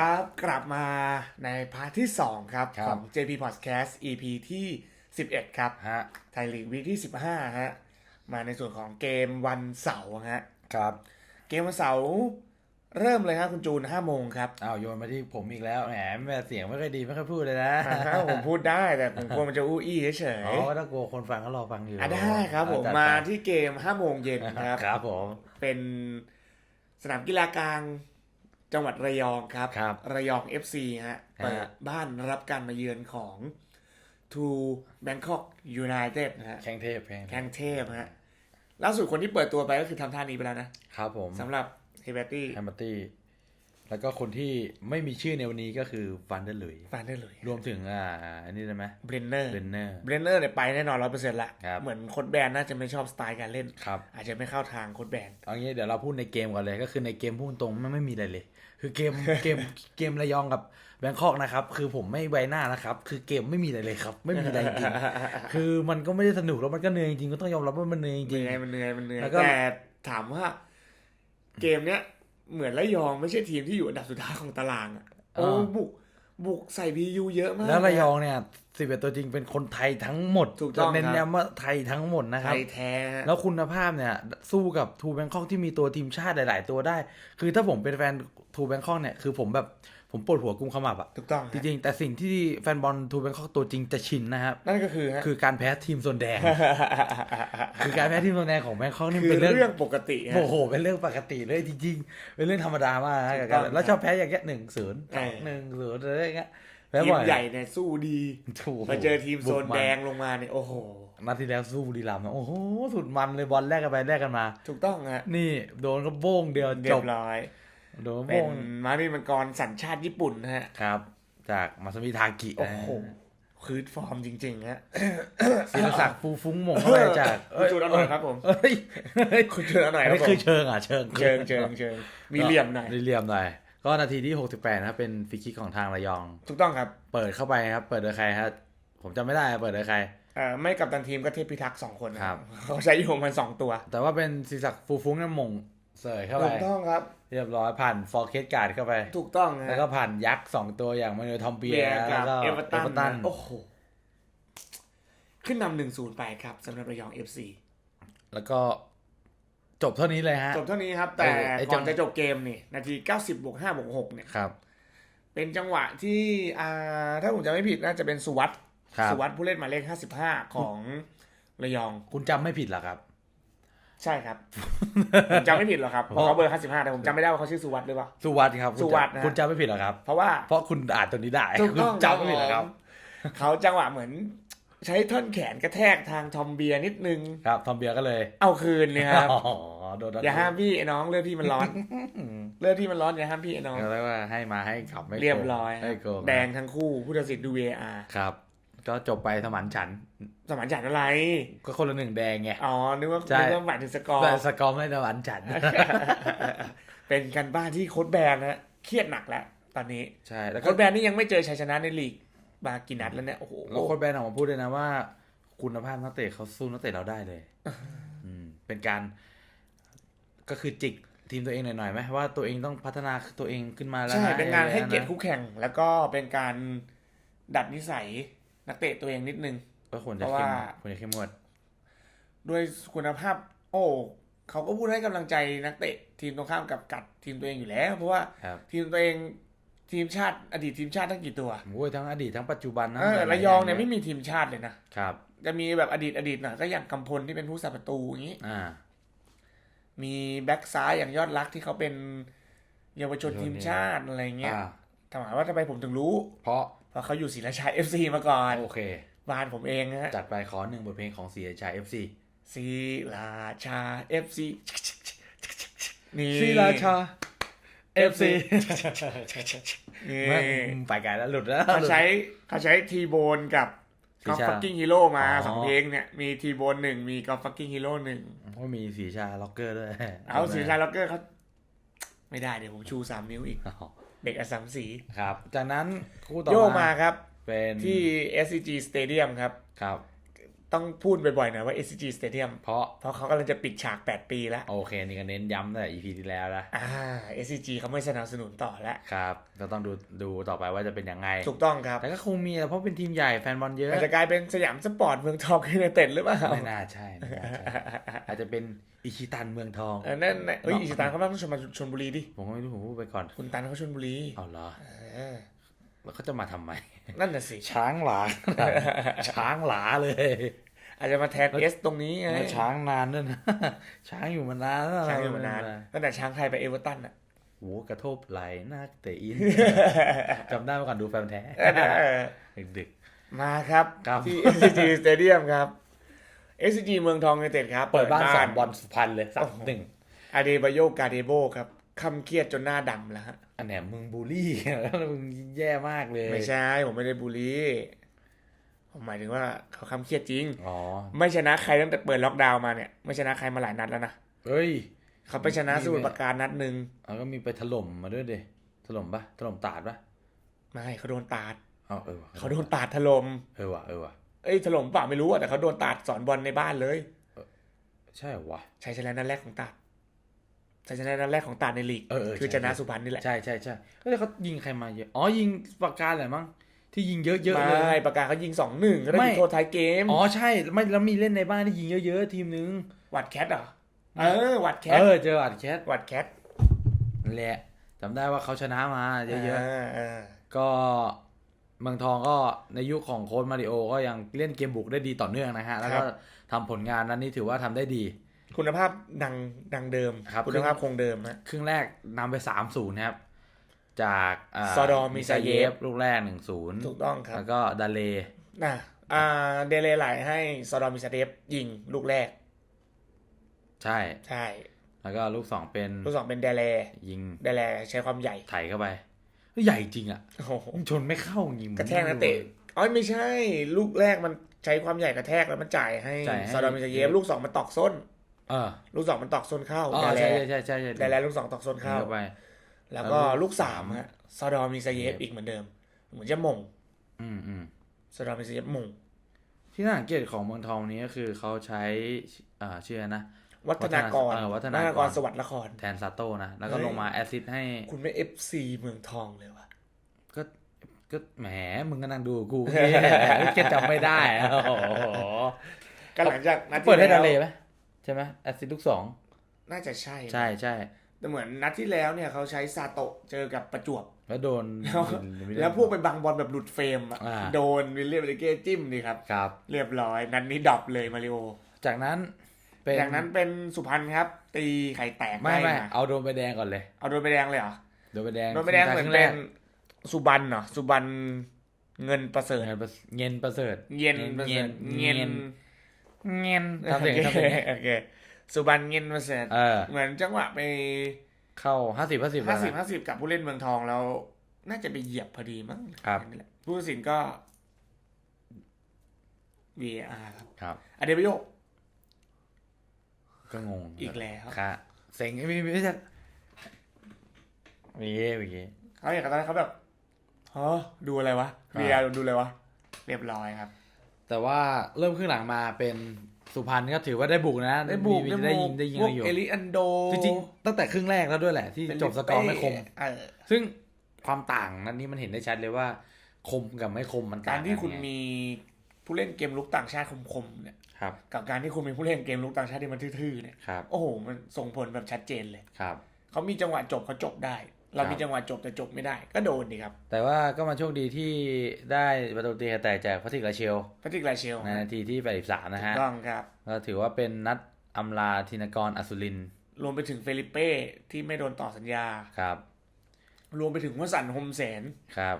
ครับกลับมาในพาร์ทที่ 2 ครับ ครัขบอง JP Podcast EP ที่ 11 ครับฮะ ไทยลีกวีคที่ 15 ฮะ มาในส่วนของเกมวันเสาร์ฮะ ครับเกมวันเสาร์เริ่มเลยครับคุณจูน5โมงครับอ้าวโยนมาที่ผมอีกแล้วแหมแม่เสียงไม่ค่อยดีไม่ค่อยพูดเลยนะอ่าฮะผมพูดได้แต่ผมกลัวมันจะอู้อี้เฉยอ๋อถ้ากลัวคนฟังก็รอฟังอยู่ๆอะได้ครับผมจัดไปมาที่เกม5โมงเย็นครับ ครับผม เป็นสนามกีฬากลาง จังหวัดระยองครับครับระยอง FC ฮะฮะเปิดบ้านรับการมาเยือนของ To Bangkok United นะฮะแข่งเทพแข่งแข้งเทพฮะล่าสุดคนที่เปิดตัวไปก็คือทำท่านี้ไปแล้วนะครับผมสำหรับเฮเบตี้แฮมเบอร์ตี้แล้วก็คนที่ไม่มีชื่อในวันนี้ก็คือฟันเดอร์ลุยฟานได้เลยรวมถึงอ่าอันนี้ได้ไหมเบรนเนอร์เบนเนอร์เบรนเนอร์เนี่ยไปแน่นอนร้อยเปอร์เซ็นต์ละครับเหมือนโค้ดแบนน่าจะไม่ชอบสไตล์การเล่นครับอาจจะไม่เข้าทางโค้ดแบนเอางี้เดี๋ยวเราพูดในเกมก่อนเลย ก็คือในเกมพูดตรงมันไม่มีอะไรเลย คือเกมเกมเกมระยองกับแบงคอกนะครับ คือผมไม่ไว้หน้านะครับ คือเกมไม่มีอะไรเลยครับ ไม่มีอะไรจริงๆคือมันก็ไม่ได้สนุกแล้วมันก็เหนื่อยจริงๆก็ต้องยอมรับว่ามันเหนื่อยจเหริงนื่อยมันเหนื่อยมันเหนื่อยแล้วก็แต่ถามว่า เกมเนี้ยเหมือนระยองไม่ใช่ทีมที่อยู่อันดับสุดท้ายของตารางอะโอ้บุก บุกใส่บียูเยอะมาก แล้วระยองเนี่ยสิบเอ็ดตัวจริงเป็นคนไทยทั้งหมดถูกต้องเน้นครับย้ำว่าไทยทั้งหมดนะคไทรับยแท้ฮะแล้วคุณภาพเนี่ย สู้กับทูแบงคอกที่มีตัวทีมชาติหลาย ๆ ตัวได้ คือถ้าผมเป็นแฟนทูแบงคอกเนี่ย คือผมแบบ ผมปวดหัวกุมขมับอะถูกต้องจฮะริงๆ แต่สิ่งที่แฟนบอลทูแบงคอกตัวจริงจะชินนะครับนั่นก็คือฮะคือการแพ้ทีมโซนแดง คือการแพ้ทีมโซนแดงของแบงคอกนี่คือเป็นเรื่เรื่อองงปกติฮะโอ้โหเป็นเรื่องปกติเลยจริงๆ เป็นเรื่องธรรมดามากนะถูกับกต้กาองรแล้วชอบแพ้อย่างเงี้ยหนึ่งศูนย์ใช่หนึ่งศูนย์อะไรอย่างเงี้ยแพ้ทีบ่มอยใหญ่เนี่ยสู้ดีถูกมาเจอทีมโซนบุกมัแดงลงมาเนี่ยโอ้โหนัดที่แล้วสู้บุรีรัมย์นะโอ้โหสุดมันเลยบอลแรกกันไปแรกกันมา ถูกต้องฮะนี่โดนก็โบ้งเดียวเรีจยบบร้อยโดน เป็โบ้นงมาริมังกรสัญชาติญี่ปุ่นนะฮะครับ จากมาสมิทากิโอ้โหคืดฟอร์มจริงๆฮะศิลศักดิ์ฟูฟุ้งหม่งเข้าไปจากคุณจูนเอาหน่อยครับผมเอ้ยเฮ้ยคุณจูนเอาหน่อยอันครับนี้ผมคือเชิงอะเชิงเชิงเชิงเชิงมีเหลี่ยมหน่อยมีเหลี่ยมหน่อยก็นาทีที่ 68 นะครับ เป็นฟรีคิกของทางระยอง ถูกต้องครับ เปิดเข้าไปครับ เปิดโดยใครครับ ผมจำไม่ได้เปิดโดยใครเอ่อไม่กับตันทีมก็เทพพิทักษ์สองคนนะครับ เขาใช้อยู่มันสองตัว แต่ว่าเป็นศิลศักดิ์ฟูฟุ้งนั่นหม่ง เสยเข้าไปถูกต้องครับ เรียบร้อยผ่านฟอร์เคสการ์ดเข้าไป ถูกต้องฮะแล้วก็ผ่านยักษ์สองตัวอย่างมาเนลทอมเปียเบียร์แล้กัวบก็เอเวอร์ตันตันนะโอ้โห ขึ้นนำหนึ่งศูนย์ไปครับสำหรับระยองเอฟซีแล้วก็จบเท่านี้เลยฮะ จบเท่านี้ครับ แต่เออไอ้ก่อนจังจะจบเกมนี่ นาที90บวก5บวก6เนี่ยครับ เป็นจังหวะที่อ่าถ้าผมจำไม่ผิดน่าจะเป็นสุวัตครับสุวัตผู้เล่นหมายเลข55ของระยอง คุณจำไม่ผิดเหรอครับ ใช่ครับผมจำไม่ผิดหรอกครับเพราะเขาเบอร์ 55 แต่ผมจำไม่ได้ว่าเขาชื่อสุวัตหรือเปล่า สุวัสดิ์ครับคุณสุวัสดิ์จำนะ คุณจำไม่ผิดเหรอครับ เพราะว่า เพราะคุณอ่านตัวนี้ได้ถูกคุณต้องจำไม่ผิดเหรอครับ เขาจังหวะเหมือน ใช้ท่อนแขนกระแทกทางทอมเบียร์นิดนึง ครับ ทอมเบียร์ก็เลยเอาคืนเลยครับ อ๋อโดนอย่าห้ามพี่ไอ้น้องเลือดพี่มันร้อน เลือดพี่มันร้อนอย่าห้ามพี่ไอ้น้องเรียกว่าให้มาให้ขับไม่โกงเรียบร้อย ไม่โกงแดงทั้งคู่ผู้ตัดสินดู VAR ครับ ก็จบไปสมานฉันท์สมานฉันท์อะไร ก็คนละหนึ่งแดงไง อ๋อ นึกว่าใช่นึกว่าหมายถึงสกอร์แต่สกอร์ไม่สมานฉันท์เป็นกันบ้านที่โค้ดแบนนะเครียดหนักแล้วตอนนี้ ใช่ แล้วก็โค้ดแบนนี่ยังไม่เจอชัยชนะในลีกมากี่นัดแล้วเนี่ย โอ้โห แล้วโค้ชแบนออกมาพูดเลยนะว่า คุณภาพนักเตะเขาสู้นักเตะเราได้เลย อืม เป็นการ ก็คือจิกทีมตัวเองหน่อยๆไหมว่าตัวเองต้องพัฒนาตัวเองขึ้นมาแล้วใช่นะเป็นการให้อะไะเกียรติคู่แข่ง แล้วก็เป็นการดัดนิสัย นักเตะตัวเองนิดนึงก็ควรเพจะราะเข้มว่าควรจะเข้มงวดด้วยคุณภาพ โอ้เขาก็พูดให้กำลังใจนักเตะทีมตรงข้ามกับกัดทีมตัวเองอยู่แล้ว เพราะว่าครับทีมตัวเองทีมชาติ อดีตทีมชาติทั้งกี่ตัวโอ้ยทั้งอดีตทั้งปัจจุบันนะเออระยองเนี่ยไม่มีทีมชาติเลยนะครับ จะมีแบบอดีตอดีตหน่อยก็อย่างกำพลที่เป็นผู้สับประตูอย่างนี้อ่า มีแบ็กซ้ายอย่างยอดรักที่เขาเป็นเยาวชนเยาวชนทีมชาติอะไรเงี้ยอ่าถามว่าทำไมผมถึงรู้ เพราะ เพราะเขาอยู่ศรีราชาเอฟซีมาก่อนโอเค บ้านผมเองนะฮะจัดไปขอหนึ่งบทเพลงของเสียชายเอฟซีศรีราชาเอฟซีนี่ศรีราชาเอฟซีนี่ไปไกลแล้วหลุดแล้วเขาใช้เขาใช้ทีโบนกับศรีกอล์ฟชาฟักกิ้งฮีโร่มาอ๋อสองเพลงเนี่ย มีทีโบนหนึ่งมีกอล์ฟฟักกิ้งฮีโร่หนึ่งก็มีสีชาล็อกเกอร์ด้วย เอาศรีราชาล็อกเกอร์เขาไม่ได้เดี๋ยวผมชูสามนิ้วอีกอ๋อ เด็กอสสัมสีครับ จากนั้นคู่ต่อโยกมาครับ เป็นที่ SCG Stadium ครับครับ ต้องพูดบ่อยๆหน่อยว่า SCG Stadium เพราะเพราะเขากำลังจะปิดฉาก 8 ปีแล้ว โอเค นี่ก็เน้นย้ำตั้งแต่ EP ที่แล้วแล้วอ่า SCG เขาไม่สนับสนุนต่อแล้วครับก็ต้องดูดูต่อไปว่าจะเป็นยังไง ถูกต้องครับ แต่ก็คงมีแหละเพราะเป็นทีมใหญ่แฟนบอลเยอะ อาจจะกลายเป็นสยามสปอร์ตเมืองทองยูไนเต็ดหรือเปล่าไม่น่าใช่ไม่น่าใช่อาจจะเป็นอิชิตันเมืองทองเออนั่นน่ะเอ้ยอิชิตันเขาต้องชนมาชนบุรีดิผมก็ไม่รู้ผมพูดไปก่อน คุณตันเขาชนบุรีเอาเหรอเออแล้วเขาจะมาทำไม นั่นน่ะสิ ช้างหลา ช้างหลาเลย อาจจะมาแทนเอสตรงนี้ไงแล้วช้างนานด้วยนะช้างอยู่มานานแล้วช้างอยู่มานานตั้งแต่ช้างไทยไปเอเวอร์ตันอะโอ้โหกระทบไหลนักเตะอินจำได้เมื่อก่อนดูแฟนแท้เออดึกมาครับครับที่ SCG Stadium ครับ SCG เมืองทองยูไนเต็ดครับๆเปิดบ้านสองบอลสุพรรณเลยสามหนึ่งอาเดบาโยกาเดโบครับคำเครียดจนหน้าดำแล้วฮะอันเนี้ยมึงบูลลี่แล้วมึงแย่มากเลย ไม่ใช่ ผมไม่ได้บูลลี่ ผมหมายถึงว่าเขาคำเครียดจริง อ๋อ ไม่ชนะใครตั้งแต่เปิดล็อกดาวน์มาเนี่ย ไม่ชนะใครมาหลายนัดแล้วนะ เฮ้ย เขาไปชนะสมุทรปราการนัดหนึ่งเอาก็มีไปถล่มมาด้วยเดถล่มปะถล่มตาดปะไม่เขาโดนตาดเอาเออว่ะเขาโดนตาดถล่ม เออว่ะเออว่ะเอ้ยถล่มเปล่าไม่รู้อะแต่เขาโดนตาดสอนบอลในบ้านเลย ใช่เหรอวะชัยชนะนัดแรกของตาดชัยชนะนัดแรกของตาดในลีกเออเออคือใช่ชนะสุพรรณนี่แหละ ใช่ใช่ใช่เฮ้ยแล้วเขายิงใครมาเยอะ อ๋อยิงปากกาแหละมั้ง ที่ยิงเยอะๆไมเลย่ประกาศเขายิงสองหนึ่งก็ได้ไม่จุดโทษท้ายเกม อ๋อใช่ไม่แล้วมีเล่นในบ้านที่ยิงเยอะๆทีมนึง วัดแคทเหรอเออ วัดแคทเออเจออัดแคทวัดแคทนั่นแหละจำได้ว่าเขาชนะมาเยอะเออๆก็เมืองทองก็ในยุคของโค้ชมาริโอ ก็ยังเล่นเกมบุกได้ดีต่อเนื่องนะฮะ แล้วก็ทำผลงานนั้นนี่ถือว่าทำได้ดี คุณภาพดังดังเดิมครับคุณภาพคงเดิมฮะครึ่งแรกนำไปสามศูนย์ครับ จากาซอดอมิซาเยฟลูกแรกหนึ่งศูนย์ถูกต้องครับ แล้วก็ดาเลนะอ่าเดเลไหลให้ซอดอมิซาเดฟยิงลูกแรก ใช่ใช่ แล้วก็ลูกสองเป็นลูกสองเป็นเดเลยิงเดเลใช้ความใหญ่ไถเข้าไปเฮ้ยใหญ่จริงอะโอ้โหมึงชนไม่เข้ายิงกระแทกนักเตะอ๋อไม่ใช่ ลูกแรกมันใช้ความใหญ่กระแทกแล้วมันจ่ายให้จ่ายให้ซอดอมิซาเยฟลูกสองมันตอกส้นเออลูกสองมันตอกส้นเข้าอ๋อเดเลใช่ใช่ใช่ใช่เดเลลูกสองตอกส้นเข้าเข้าไป แล้วก็แล้วลูลูกกสามฮะซอดอมิซาเยฟเยฟอีกเหมือนเดิม เหมือนจะมง อืมอืมซอดอมิซาเยฟมง ที่น่าสังเกตของเมืองทองนี้ก็คือเขาใช้อ่าชื่อนะวัฒนากรเออวัฒนากรสวัสดิ์ละครแทนซาโต้นะ แล้วก็เฮ้ยลงมาแอสซิสต์ให้ คุณไม่เอฟซีเมืองทองเลยวะก็ก็แหมมึงก็นั่งดูกูแค่แค่จำไม่ได้อะโอ้โหก็หลังจากนัดที่เปิดให้แล้ดาวเลไหมใช่ไหมแอสซิสต์ลูกสองน่าจะใช่นะใช่ใช่ แต่เหมือนนัดที่แล้วเนี่ยเขาใช้ซาโตะเจอกับประจวบ แล้วโดนแล้วแล้วพวกไปบังบอลแบบหลุดเฟรมอะอ่า โดนวิลเลียมเบเก้จิ้มนี่ครับ ครับ เรียบร้อย นัดนี้ดรอปเลยมาริโอจากนั้นเป็นจากนั้นเป็นสุพรรณครับ ตีไข่แตกไม่ไม่ด้าเอาโดนใบแดงก่อนเลย เอาโดนไปแดงเลยเหรอ โดนใบแดงโดนไปแดงเหมือนครึ่เป็แรนกสุบันเหรอสุบันเงินประเสริฐ เงินประเงินประเสริฐเย็นประเสริฐเย็นเงินเงินทำโอเสียงเคทำเสียงโอเค สุบันเงินประเสริฐเออ เหมือนจังหวะไปเข้าห้าสิบห้าสิบห้าสิบห้าสิบกับผู้เล่นเมืองทองแล้ว น่าจะไปเหยียบพอดีมั้งครับนี่แหละผู้ตัดสินก็ VAR ครับครับอเดบโยก็งงอีกแล้วค่ะเซ็งไม่ไม่ไม่ใช่มีเย่มีเย่เขาอย่างกับตอนนั้นเขาแบบฮะดูอะไรวะอ่า VAR ดูอะไรวะ เรียบร้อยครับ แต่ว่าเริ่มครึ่งหลังมาเป็น สุพรรณก็ถือว่าได้บุกนะได้บุกมีได้ยิงได้ยิงพวกกันอยู่เอลิอันโดจริงๆตั้งแต่ครึ่งแรกแล้วด้วยแหละ ที่จบสกอร์ไม่คมเออซึ่งความต่างนั้นนี้มันเห็นได้ชัดเลยว่า คมกับไม่คมมันต่างการที่คุณไงมีผู้เล่นเกมลุกต่างชาติคมๆเนี่ยครับกับการที่คุณเป็นผู้เล่นเกมลุกต่างชาติที่มันทื่อๆเนี่ยครับโอ้โหมันส่งผลแบบชัดเจนเลยครับเขามีจังหวะจบเขาจบได้ เราครับมีจังหวะจบแต่จบไม่ได้ ก็โดนดีครับ แต่ว่าก็มาโชคดีที่ได้ประตูตีแต่จากพัทิกลาเชลพัทิกลาเชลในนาทีที่83นะถูฮะกต้องครับก็ถือว่าเป็นนัดอำลาธินกรอสุรินทร์รวมไปถึงเฟลิเป้ที่ไม่โดนต่อสัญญาครับ รวมไปถึงวสันต์โฮมแสนครับ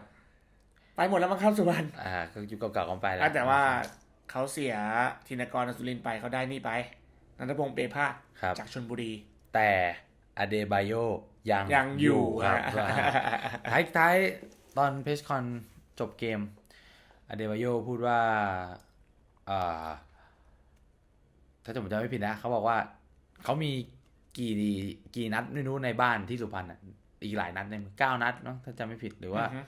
ไปหมดแล้วมั้งครับสุวรรณอ่าก็ยุคเก่าๆกันไปแล้อะวแต่ว่าเขาเสียธินกรอสุรินทร์ไปเขาได้นี่ไปนันทพงศ์เปภาสครับจากชนบุรี แต่อเดบายโย ยังยังอยู่ครับอะท้ายท้ายตอนเพชคอนจบเกม อเดบายโยพูดว่าอ่าถ้าผมจำไม่ผิดนะ เขาบอกว่า เขามีกี่กี่นัดไม่รู้ในบ้านที่สุพรรณอะ อีกหลายนัดเนี่ยเก้านัดเนาะถ้าจำไม่ผิดหรือว่าอือฮึ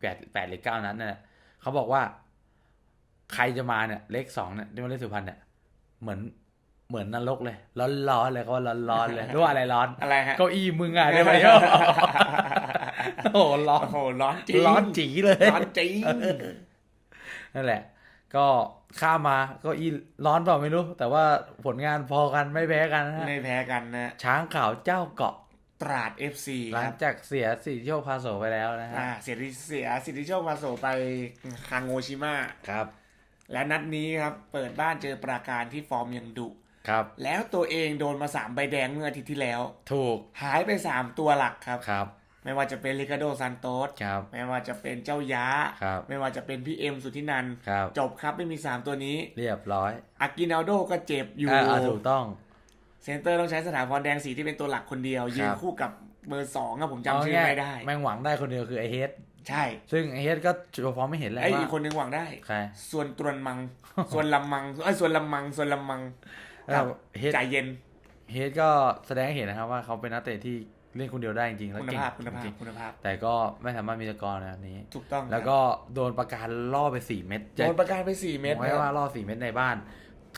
แปดแปดหรือเก้านัดนั่นแหละเขาบอกว่า ใครจะมาเนี่ย เลขสองเนี่ยที่มาเล่นสุพรรณเนี่ยเหมือน เหมือนนรกเลย ร้อนร้อนๆเลยเขาว่าร้อนร้อนๆเลยรู้ว่าอะไรร้อนอะไรฮะเก้าอี้มึงอะได้ไหมโอ้โหร้อนโอ้โหร้อนจริงร้อนจีเลยร้อนจริงนั่นแหละ ก็ข้ามมาเก็อีร้อนเปล่าไม่รู้ แต่ว่าผลงานพอกันไม่แพ้กันนะฮะไม่แพ้กันนะช้างขาวเจ้าเกาะตราด FC หลัคงรับจากเสียสิทธิโชคพาโสไปแล้วนะฮะอ่าเสียดิเสียสิทธิโชคมาโสไปคางโงชิมะครับ และนัดนี้ครับ เปิดบ้านเจอปราการที่ฟอร์มยังดุ ครับ แล้วตัวเองโดนมาสามใบแดงเมื่ออาทิตย์ที่แล้ว ถูกหายไปสามตัวหลักครับครับ ไม่ว่าจะเป็นลิคาโดซันโตสครับ ไม่ว่าจะเป็นเจ้าย้า ครับ ไม่ว่าจะเป็นพี่เอ็มสุทธินันท์ครับ จบครับไม่มีสามตัวนี้เรียบร้อยอากินาโดก็เจ็บอยู่ อ่าอ่าถูกต้อง เซนเตอร์ต้องใใช้สถาพรแดงสีที่เป็นตัวหลักคนเดียว ยืนคู่กับเบอร์สองอะผมจำชื่อไม่ได้ แม่งหวังได้คนเดียวคือไอเฮดใช่ซึ่งไอเฮดก็โชว์ฟอร์มไม่เห็นแล้วไอ้ว่าอีกคนนึงหวังได้ ใคร ส่วนตรวนมัง ส่วนลำมังไอ้ยส่วนลำมังส่วนลำมัง แล้วเฮดใจเย็นเฮดก็แสดงให้เห็นนะครับว่าเขาเป็นนักเตะที่เล่นคนเดียวได้จริงๆแล้วคุณเก่งภาพคุณภาพจริงคุณภาพๆแต่ก็ไม่สามารถมีสกอร์ในนัดนี้ ถูกต้อง แล้วก็โดนประการล่อไปสี่เม็ดโดนประกาศไปสี่เมตรไว้ว่าล่อสี่เม็ดในบ้าน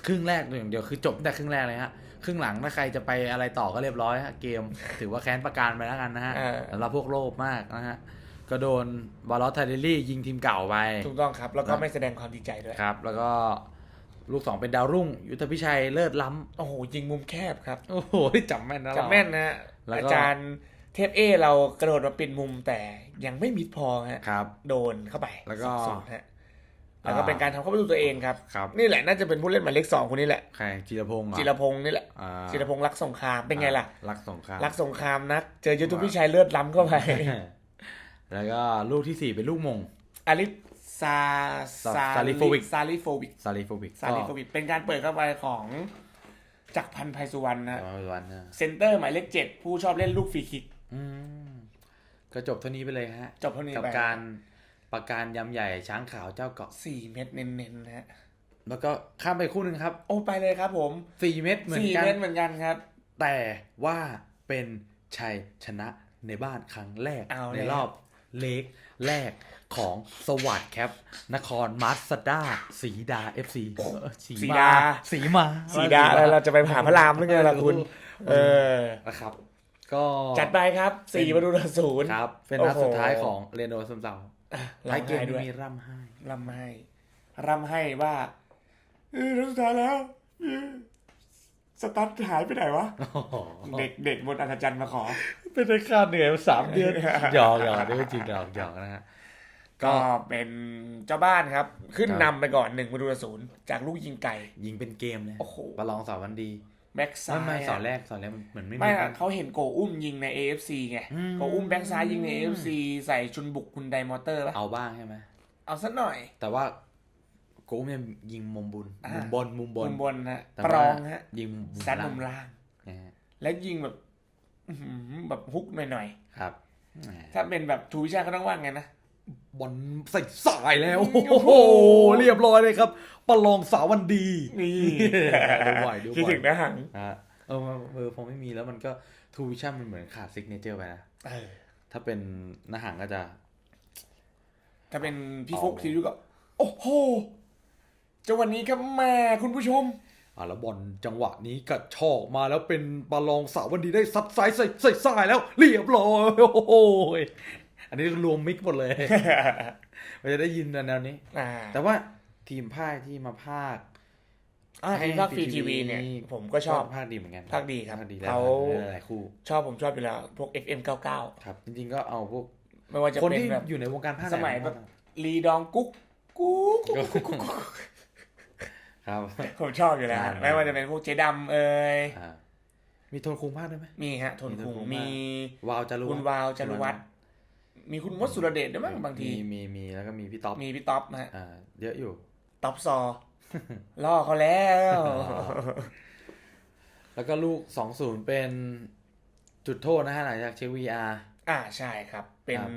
ครึ่งแรกอย่างเดียวคือจบตั้งแต่ครึ่งแรกเลยฮะ ครึ่งหลังถ้าใครจะไปอะไรต่อก็เรียบร้อยฮะเกม ถือว่าแค้นประการไปแล้วกันนะฮะเออสำหรับพวกโลภมากนะฮะ ก็โดนบาลอสไทเดลลี่ยิงทีมเก่าไป ถูกต้องครับ แล้วก็ไม่แสดงความดีใจด้วย ครับ แล้วก็ ลูกสองเป็นดาวรุ่ง ยุทธพิชัยเลิศล้โอ้โหยิงมุมแคบครับำโอ้โหจำแม่นนะเราจำแม่นนะฮะแล้วก็อาจารย์เทพเอเรากระโดดมาปิดมุมแต่ยังไม่มิดพอฮะครับ โดนเข้าไปแล้วก็ศูนย์ฮะแล้วก็เป็นการทำเข้าประตูตัวเองครับครับ นี่แหละน่าจะเป็นผู้เล่นหมายเลขสองคนนี้แหละใครจิรพงศ์เหรอจิรพงศ์นี่แหละอ่าจิรพงศ์รักสงครามเป็นไงล่ะรักสงครามรักสงครามนักเจอยุทธพิชัยเลือดล้ำเข้าไปแล้วก็ลูกที่สี่เป็นลูกมงอาริ ซาซาลิโฟวิกซาลิโฟวิกซาลิโฟวิกซาลิโฟวิกเป็นการเปิดเข้าไปของจักรพันธ์ไพสุวรรณนะก็วันนะเซนเตอร์หมายเลขเจ็ดผู้ชอบเล่นลูกฟรีคิกอืมก็จบเท่านี้ไปเลยฮะ จบเท่านี้กับไปการประการยำใหญ่ช้างขาวเจ้าเกาะสี่เม็ดเน้นๆนะฮะแล้วก็ข้ามไปคู่หนึ่งครับ โอ้ไปเลยครับ ผมสี่เม็ดเหมือนสี่กันเม็ดเหมือนกันครับ แต่ว่าเป็นชัยชนะในบ้านครั้งแรกเอาในแล้วรอบเล็กแรก ของสวัสดแคปนครมาสด้าสีดาเอฟซีสีสีมาดาสีมา สีดาแล้วเราจะไปผ่าพระรามหรือไงล่ะคุณ เออนะครับ ก็จัดไปครับสี่ประตูต่อศูนย์ครับ เป็นนัดโอ้โหสุดท้ายของเรนโดซึมเซาท้ายเกมร่ำไห้ด้วยนี้มีร่ำไห้ร่ำให้ร่ำให้ว่าเออนัดสุดท้ายแล้วเออสตั๊ดหายไปไหนวะ เด็กเด็กบนอัศจรรย์มาขอ เป็นได้ค่าเหนื่อยมาสามเดือนหยอกหยอกนี่ไม่จริงหยอกหยอกนะฮะ ก็เป็นเจ้าบ้านครับ ขึ้นครับนำไปก่อนหนึ่งประตูต่อศูนย์จากลูกยิงไก่ ยิงเป็นเกมเลยโอ้โห ประลองสาววันดีแบ็กซ้าไม่ยไม่สอนแรกสอนแรกมันเหมือนไม่ไม่มี อะเขาเห็นโกอุ้มยิงใน AFC ไงอืม โกอุ้มแบ็กซ้ายยิงใน AFC ใส่ชุนบุกคุณไดมอเตอร์ปะเอาบ้างใช่ไหมเอาสักหน่อย แต่ว่าโก้เนี่ยยิงมุมบุญอ่ามุมบนมุมบนมุมบนฮะแต่ปว่า รองฮะยิงมุมซัดล่ามุงมล่าง นะฮะแล้วยิงแบบ อื้อหือแบบฮุกหน่อยครับแหมๆถ้าเป็นแบบทูวิชาก็ต้องว่าไงนะ บอลใส่สายแล้ว โอ้โอ้โหโห เรียบร้อยเลยครับ ประลองสาววันดี นี่ดูบ่อยดูคิดบ่อถึยงนะหังอะเออเออพอไม่มีแล้วมันก็ทูวิชั่นมันเหมือนขาดซิกเนเจอร์ไปนะเออถ้าเป็นนาหางก็จะ ถ้าเป็นพี่เอาฟุกทีดูก็ โอ้โหจังหวะนี้ครับแม่คุณผู้ชมอ่าแล้วบอลจังหวะนี้กระชอกมาแล้วเป็นบอลลองสาววันดีได้ซัดซ้ายใส่ใส่ซ้ายแล้ว เรียบร้อยโอ้โห อันนี้รวมมิกหมดเลย มันจะได้ยินแนวนี้ อ่าแต่ว่าทีมภาคที่มาภาค อ่าให้ทีมภาคฟรี FreeTV ทีวีเนี่ย ผมก็ชอบ ภาคดีเหมือนกันภาคดีครับภาคดีแล้วเขา หลายๆคู่ชอบผมชอบอยู่แล้ว พวก FM 99 ครับ จริงๆก็เอาพวกไม่ว่าจะคนเป็นที่แบบ อยู่ในวงการภาคสมัยไหนแบบลีดองกุ๊กกุ๊กกุ๊กกุ๊กกุ๊กกุ๊กครับ ผมชอบอยู่แล้วอ่าไม่ว่าจะเป็นพวกเจดำเอ่ยอ่ามีโทนคุงภาคด้วยไหม มีฮะทนมีคุงทนคุง มีวาวจารุคุณวาวจารุวัฒน์ มีคุณมดสุรเดชด้วยมั้งบางทีมีมีมีแล้วก็มีพี่ต๊อปมีพี่ท็อปนะฮะอ่าเยอะอยู่ท็อปซอล่อเขาแล้ว แล้วก็ลูกสองศูนย์เป็นจุดโทษนะฮะหลังจากเช็ค VR อ่าใช่ครับ เป็นครับ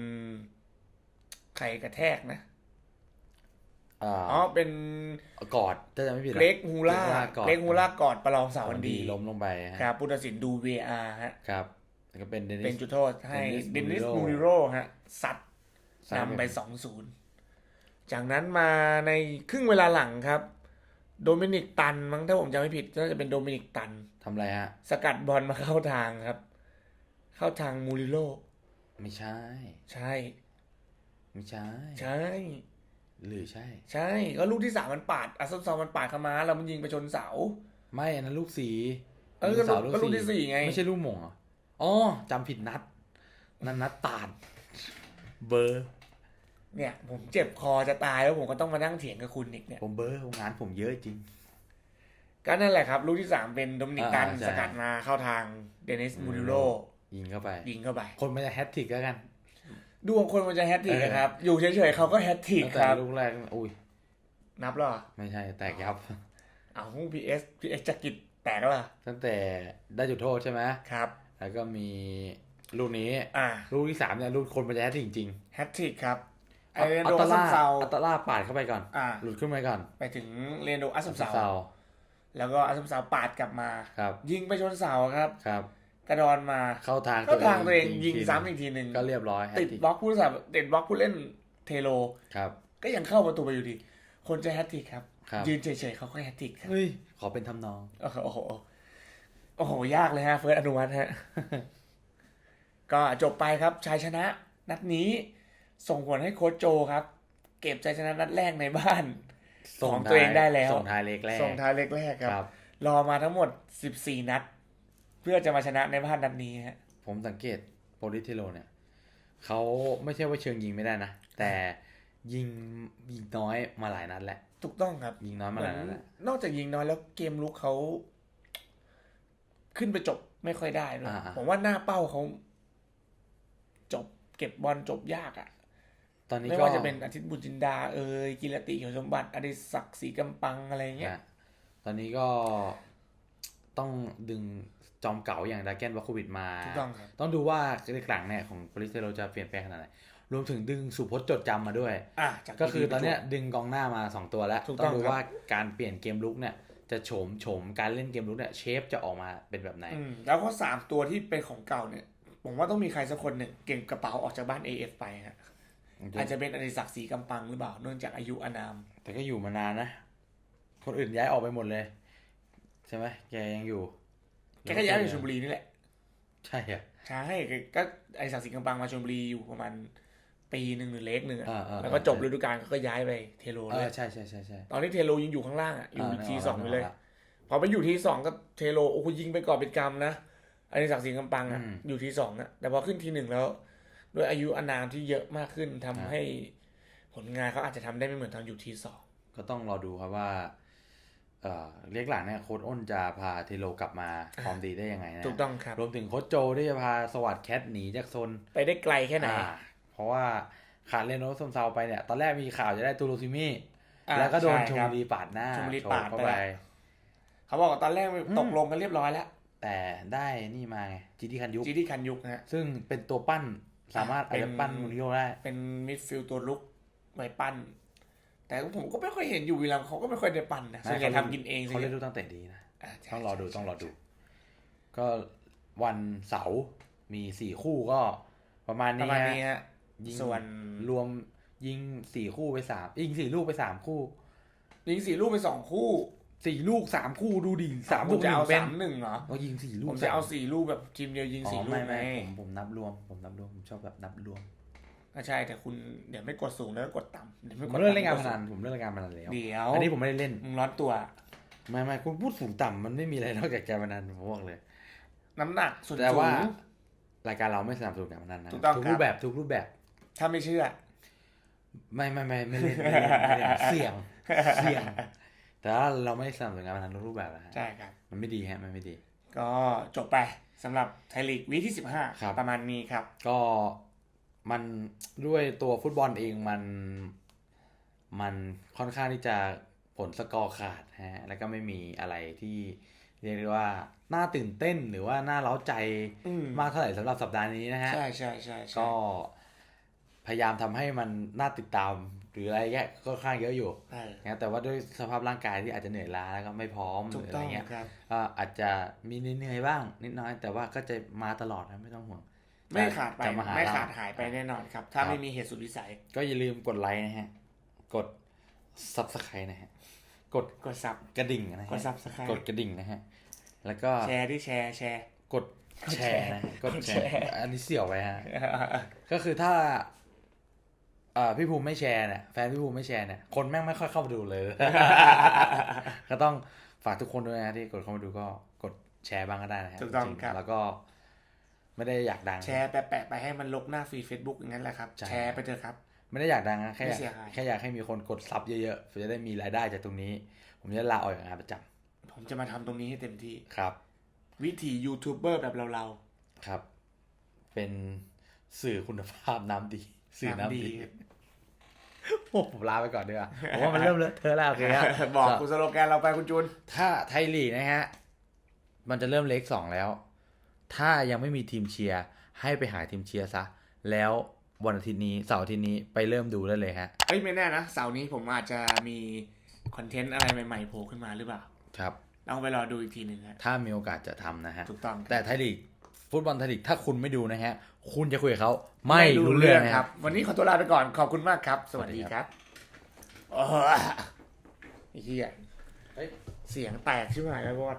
ใครกระแทกนะอ่าอ๋อเป็นกอดถ้าจะไม่ผิดเกรกฮูล่าก่อนเกรกฮูล่ากอดประลองสาววันดีล้มลงไปฮะครับผู้ตัดสินดู VR ฮะครับแล้ว ก็เป็นเดนิเป็นสจุดโทษให้ Dennis เดนิส Murillo มูริโรฮะสัตว์สามนำไปสองศูนย์จากนั้นมาในครึ่งเวลาหลังครับ โดมินิกตันมั้งถ้าผมจำไม่ผิดน่าจะเป็นโดมินิกตัน ทำอะไรฮะ สกัดบอลมาเข้าทางครับ เข้าทางมูริโลไม่ใช่ ใช่ ไม่ใช่ ใช่ หรือใช่ ใช่ก็ลูกที่สามมันปาดอาซัมซอนมันปาดเข้ามาแล้วมันยิงไปชนเสา ไม่อันนั้นลูกสีเออก็ลูกสาวก็ลูกที่สี่ไง ไม่ใช่ลูกหม่งเหรอ อ๋อจำผิดนัด นั่นนัดตาดเบอร์ เนี่ย ผมเจ็บคอจะตายแล้วผมก็ต้องมานั่งเถียงกับคุณอีกเนี่ย ผมเบอร์งานผมเยอะจริง ก็นั่นแหละครับลูกที่สามเป็นโดมินิกตันอ่าใช่ สกัดมาเข้าทางเดนิสมูริโลยิงเข้าไป ยิงเข้าไป คนมันจะแฮตทริกแล้วกันดวงคนมันจะแฮตทริกเออ นะครับ อยู่เฉยๆเขาก็แฮตทริกตั้งคแต่รับ ลูกแรกอุ้ย นับแล้วเหรอไม่ใช่แตกยับ เอาหุ้งพีเอสพีเอสจักริดแตกแล้วเหรอตั้งแต่ได้จุดโทษใช่ไหมครับ แล้วก็มีลูกนี้อ่าลูกที่สามเนี่ยลูกคนมันจะแฮตทริกจริงแฮตทริกครับไอๆเรนอัโดตอัสซัล่ามเซาอัตล่าปาดเข้าไปก่อนอ่าหลุดขึ้นไปก่อน ไปถึงเรนโดอัสซัมเสาเซาแล้วก็อัสซัมเซาปาดกลับมาครับ ยิงไปชนเสาครับครับ กระดอนมาเข้าทางเข้าทางตัวเองจริยิงๆซ้ำอีกทีหนึ่งก็เรียบร้อยแฮตติดทริกบล็อกผู้สาติดบล็อกผู้เล่นเทโลครับ ก็ยังเข้าประตูไปอยู่ดี คนจะแฮตทริกครับครับ ยืนเฉยๆเขาก็แฮตทริกครับเฮ้ยขอเป็นทำนองโอ้โห โอ้โหโอ้โห ยากเลยฮะเฟิร์สอนุวัฒน์ฮะ ก็จบไปครับชัยชนะ นัดนี้ ส่งผลให้โค้ชโจครับ เก็บชัยชนะนัดแรกในบ้านของตัวเองได้แล้ว ส่งท้ายเล็กแรกส่งท้ายเล็กแรกครับครับรอมาทั้งหมด 14 นัด เพื่อจะมาชนะในบ้านนัดนี้ฮะผมสังเกตโปลิเทโลเนี่ยเขาไม่ใช่ว่าเชิงยิงไม่ได้นะ แต่ยิงยิงน้อยมาหลายนัดแล้วถูกต้องครับยิงน้อยเหมามืหอนลายนัดแล้วนอกจากยิงน้อยแล้วเกมลุกเขา ขึ้นไปจบไม่ค่อยได้ด้วยอ่าๆผมว่าหน้าเป้าเขาจบเก็บบอลจบยากอะ่ะ ตอนนี้ไม่ก็ว่าจะเป็นอาทิตย์บุญจินดาเอ่ยกิรติเขียวสมบัติอดิศักดิ์ศรีกำปังอะไรเงี้ยอะตอนนี้ก็ต้องดึงจอมเก่าอย่างดาแกนวาโควิดมาถูกต้องครับต้องดูว่าในหลังเนี่ยของโปลิเทโลจะเปลี่ยนแปลงขนาดไหนรวมถึงดึงสุพจน์จดจำมาด้วยอะจากก็คือตอนเนี้ยที่ดึงกองหน้ามาสองตัวแล้วถูกต้ต้อองงดูครับว่าการเปลี่ยนเกมลุกเนี่ย จะโฉมโฉมการเล่นเกมลุกเนี่ยเชฟจะออกมาเป็นแบบไหนอืมแล้วก็สามตัวที่เป็นของเก่าเนี่ย ผมว่าต้องมีใครสักคนหนึ่งเก่งกระเป๋าออกจากบ้าน AF ไปฮะอาจจะเป็นอดิศักดิ์ศรีกำปังหรือเปล่าเนื่องจากอายุอานาม แต่ก็อยู่มานานนะ คนอื่นย้ายออกไปหมดเลย ใช่ไหมแกยังอยู่แกก็ย้ายไปชลบุรีนี่แหละ ใช่อะใช่ก็อดิศักดิ์ศรีกำปังมาชลบุรีอยู่ประมาณ ปีหนึ่งหรือเล็กหนึ่งอะอ่าอ่าแล้วก็จบฤดูกาลก็ย้ายไปเทโลเอเลอยใช่ใช่ใช่ใช่ตอนนี้เทโลยังอยู่ข้างล่างอะอยู่าทีนึกกสองไปเลยนึกกพอไปอยู่ทีสองก็เทโลโอ้โหยิงไปก่อนเป็นกรรมนะอดิศักดิ์ศรีกำปังอะอืมอยู่ทีสองอะแต่พอขึ้นทีหนึ่งแล้ว ด้วยอายุอานามที่เยอะมากขึ้นทำครับให้ผลงานเขาอาจจะทำได้ไม่เหมือนตอนอยู่ทีสองก็ต้องรอดูครับว่าเอ่อเรียกหลังเนี่ยโค้ดอ้นจะพาเทโลกลับมาฟอร์มดีได้ยังไงนะถูกต้องครับรวมถึงโค้ชโจที่จะพาสวัสดแคทหนีจากโซนไปได้ไกลแค่ไหนอ่าเพ ราะว่าขาดเรโนสมเซาไปเนี่ย ตอนแรกมีข่าวจะได้ตูโรซิมิอ่าแล้วก็โดนใช่ชคมรับบุรีปาดหน้าชลบุรีโฉบปาดเข้าไปไป เขาบอกว่าตอนแรกอืมตกลงกันเรียบร้อยแล้ว แต่ได้นี่มาไงจีดีคันยุกจีดีคันยุกนะฮะซึ่งเป็นตัวปั้นสามารถเป็อาจนจะปั้นมูริโยได้ เป็นมิดฟิลด์ตัวลุกไว้ปั้น แต่ผมก็ไม่ค่อยเห็นอยู่วีรัมย์เขาก็ไม่ค่อยได้ปั้นนะส่วนใหญ่ทำกินเองสิเขาเล่นดูตั้งแต่ดีนะาใช่ต้องรอดูใช่ต้องรอดูใช่ก็วันเสาร์มีสี่คู่ก็ประมาณปนี้ระมาณฮะนี้ฮะ ยิงส่วนรวมยิงสี่คู่ไปสามยิงสี่ลูกไปสามคู่ ยิงสี่ลูกไปสองคู่สี่ลูกสามคู่ดูดิสามผลูกจะเอาเป็นสามหนึ่งเหรอก็ยิงสี่ลูกผมจะเอาสี่ลูกแบบทีมเดียวยิงอ๋สี่อลูไม่กไหมไม่ผมผมนับรวม ผมนับรวมผมชอบแบบนับรวมอะใช่แต่คุณเดี๋ยวไม่กดสูงแล้วก็กดต่ำเดี๋ยวผไม่กมดเลิกเล่นการพต่ำนันผมเลิกเล่นการพนันแล้วเดี๋ยวอันนี้ผมไม่ได้เล่นมึงร้อนตัวไม่ไม่คุณพูดสูงต่ำมันไม่มีอะไรนอกจากการพนันผมบอกเลย น้ำหนักส่วนแต่สูว่างรายการเราไม่สนับสนุนการพนันนะถูกต้องทุกครับรูปแบบทุกรูปแบบ ถ้าไม่เชื่อ ไม่ไม่ไม่ไม่เล่นไม่เล่นไม่เล่นเสี่ยงเสี่ยง แต่ว่าเราไม่สนับสนุนการพนันทุกรูปแบบนะฮะใช่ครับ มันไม่ดีฮะมันไม่ดี ก็จบไปสำหรับไทยลีกวีคที่สิบห้าครับ ประมาณนี้ครับ ก็มันด้วยตัวฟุตบอลเองมันมันค่อนข้างที่จะผลสกอร์ขาดฮะแล้วก็ไม่มีอะไรที่เรียกได้ว่าน่าตื่นเต้นหรือว่าน่าเล้าใจอืมมากเท่าไหร่สำหรับสัปดาห์นี้นะฮะ ใช่ใช่ใช่ใช่ก็ พยายามทำให้มันน่าติดตาม หรืออะไรแยะค่อนข้างเยอะอยู่เออนะแต่ว่าด้วยสภาพร่างกายที่อาจจะเหนื่อยล้าแล้วก็ไม่พร้อมหถูรืกออะต้ไรองเงี้ยครับก็อาจจะมีเหนื่อยๆบ้าง นิดน้อย แต่ว่าก็จะมาตลอดนะไม่ต้องห่วง ไม่ขาดไปจะมาหาไม่เราขาดหายไปแน่นอนครับ ถ้าครับไม่มีเหตุสุดวิสัย ก็อย่าลืมกดไลค์นะฮะ กด subscribe นะฮะ กดกดซับกระดิ่งนะฮะกด Subscribe กดกระดิ่งนะฮะ แล้วก็แชร์ที่แชร์แชร์ กดแชร์นะฮะกดแชกดแชร์ร์ อันนี้เสี่ยวไว้ฮะ ก็คือถ้าเอ่อ พี่ภูมิไม่แชร์เนี่ยแฟนพี่ภูมิไม่แชร์เนี่ยคนแม่งไม่ค่อยเข้ามาดูเลย ก็ต้องฝากทุกคนด้วยนะที่กดเข้ามาดูก็กดแชร์บ้างก็ได้นะฮะถูกต้องจๆครับแล้วก็ไม่ได้อยากดัง แชร์แปะๆไปให้มันลกหน้าฟีดเฟซบุ๊กอย่างนั้นแหละครับใช่แชร์ไปเถอะครับ ไม่ได้อยากดังนะแค่อยากไม่เสียหายแค่อยากให้มีคนกดซับเยอะๆจะได้มีรายได้จากตรงนี้ ผมจะลาออกจากงานประจำผมจะมาทำตรงนี้ให้เต็มที่ครับ วิถียูทูบเบอร์แบบเราครับ เป็นสื่อคุณภาพน้ำดีๆ สื่อน้ำดีครับโอ้ผมลาไปก่อนดีกว่าผมว่ามันเริ่มเลอะเทอะแล้วโอเคครับบอกก็คุณสโลแกนเราไปคุณจูน ถ้าไทยลีกนะฮะ มันจะเริ่มเล็กสองแล้ว ถ้ายังไม่มีทีมเชียร์ ให้ไปหาทีมเชียร์ซะ แล้ววันอาทิตย์นี้เสาร์อาทิตย์นี้ไปเริ่มดูได้เลยฮะเอ้ยไม่แน่นะเสาร์นี้ผมอาจจะมีคอนเทนต์อะไรใหม่ๆโผล่ขึ้นมาหรือเปล่า ครับต้องไปรอดูอีกทีหนึ่งฮะถ้ามีโอกาสจะทำนะฮะถูกต้องแต่ไทยลีก ฟุตบอลไทยลีกถ้าคุณไม่ดูนะฮะ คุณจะคุยกับเขาไม่รู้เรื่องนะคครัรับบวันนี้ขอตัวลาไปก่อนขอบคุณมากครับ สวัสดีสวัสดีคครัรับบโอ้โหไอ้เหี้ยเฮ้ยเสียงแตกใช่ไหมไอ้บอส